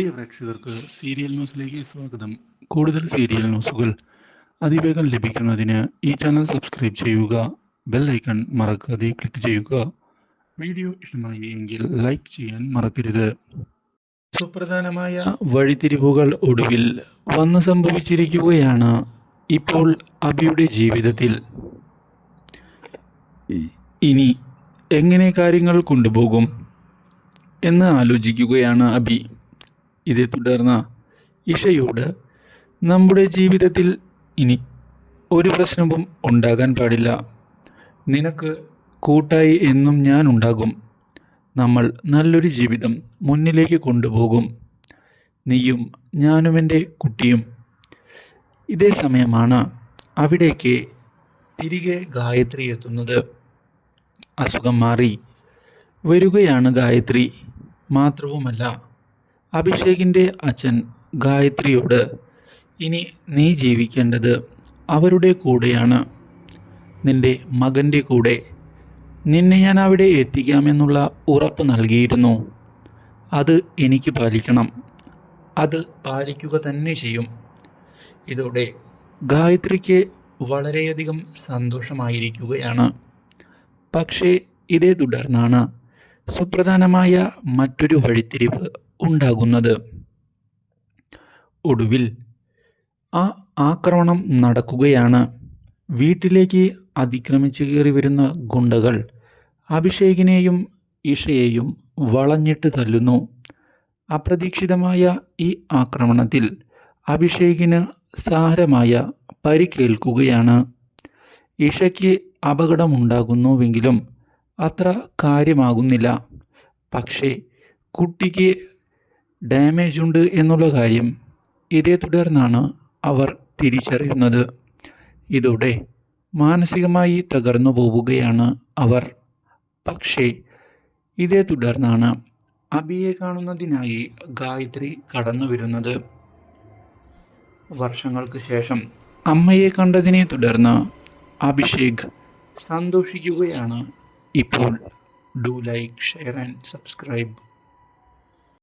പ്രിയ പ്രേക്ഷകർക്ക് സീരിയൽ ന്യൂസിലേക്ക് സ്വാഗതം. കൂടുതൽ സീരിയൽ ന്യൂസുകൾ അതിവേഗം ലഭിക്കുന്നതിന് ഈ ചാനൽ സബ്സ്ക്രൈബ് ചെയ്യുക ബെൽ ഐക്കൺ മറക്കാതെ ക്ലിക്ക് ചെയ്യുക. വീഡിയോ ഇഷ്ടമായി എങ്കിൽ ലൈക്ക് ചെയ്യാൻ മറക്കരുത്. സുപ്രധാനമായ വഴിത്തിരിവുകൾ ഒടുവിൽ വന്നു സംഭവിച്ചിരിക്കുകയാണ് ഇപ്പോൾ അബിയുടെ ജീവിതത്തിൽ. ഇനി എങ്ങനെ കാര്യങ്ങൾ കൊണ്ടുപോകും എന്ന് ആലോചിക്കുകയാണ് അബി. ഇതേ തുടർന്ന് ഇഷയോട് നമ്മുടെ ജീവിതത്തിൽ ഇനി ഒരു പ്രശ്നവും ഉണ്ടാകാൻ പാടില്ല. നിനക്ക് കൂട്ടായി എന്നും ഞാൻ ഉണ്ടാകും. നമ്മൾ നല്ലൊരു ജീവിതം മുന്നിലേക്ക് കൊണ്ടുപോകും. നീയും ഞാനും എന്റെ കുട്ടിയും. ഇതേ സമയമാണ് അവിടേക്ക് തിരികെ ഗായത്രി എത്തുന്നത്. അസുഖം മാറി. വരികയാണ് ഗായത്രി. മാത്രവുമല്ല അഭിഷേകിന്റെ അച്ഛൻ ഗായത്രിയോട് ഇനി നീ ജീവിക്കേണ്ടത് അവരുടെ കൂടെയാണ്. നിന്റെ മകന്റെ കൂടെ നിന്നെ ഞാൻ അവിടെ എത്തിക്കാമെന്നുള്ള ഉറപ്പ് നൽകിയിരുന്നു. അത് എനിക്ക് പാലിക്കണം. അത് പാലിക്കുക തന്നെ ചെയ്യും. ഇതോടെ ഗായത്രിക്ക് വളരെയധികം സന്തോഷമായിരിക്കുകയാണ്. പക്ഷേ ഇതേ തുടർന്നാണ് സുപ്രധാനമായ മറ്റൊരു വഴിത്തിരിവ് ഉണ്ടാകുന്നത്. ഒടുവിൽ ആ ആക്രമണം നടക്കുകയാണ്. വീട്ടിലേക്ക് അതിക്രമിച്ച് കയറി വരുന്ന ഗുണ്ടകൾ അഭിഷേകിനെയും ഇഷയെയും വളഞ്ഞിട്ട് തല്ലുന്നു. അപ്രതീക്ഷിതമായ ഈ ആക്രമണത്തിൽ അഭിഷേകിന് സാരമായ പരിക്കേൽക്കുകയാണ്. ഇഷയ്ക്ക് അപകടമുണ്ടാകുന്നുവെങ്കിലും അത്ര കാര്യമാകുന്നില്ല. പക്ഷേ കുട്ടിക്ക് ഡാമേജ് ഉണ്ട് എന്നുള്ള കാര്യം ഇതേ തുടർന്നാണ് അവർ തിരിച്ചറിയുന്നത്. ഇതോടെ മാനസികമായി തകർന്നു പോവുകയാണ് അവർ. പക്ഷേ ഇതേ തുടർന്നാണ് അബിയെ കാണുന്നതിനായി ഗായത്രി കടന്നു വരുന്നത്. വർഷങ്ങൾക്ക് ശേഷം അമ്മയെ കണ്ടതിനെ തുടർന്ന് അഭിഷേക് സന്തോഷിക്കുകയാണ്. ഇപ്പോൾ do like share and subscribe.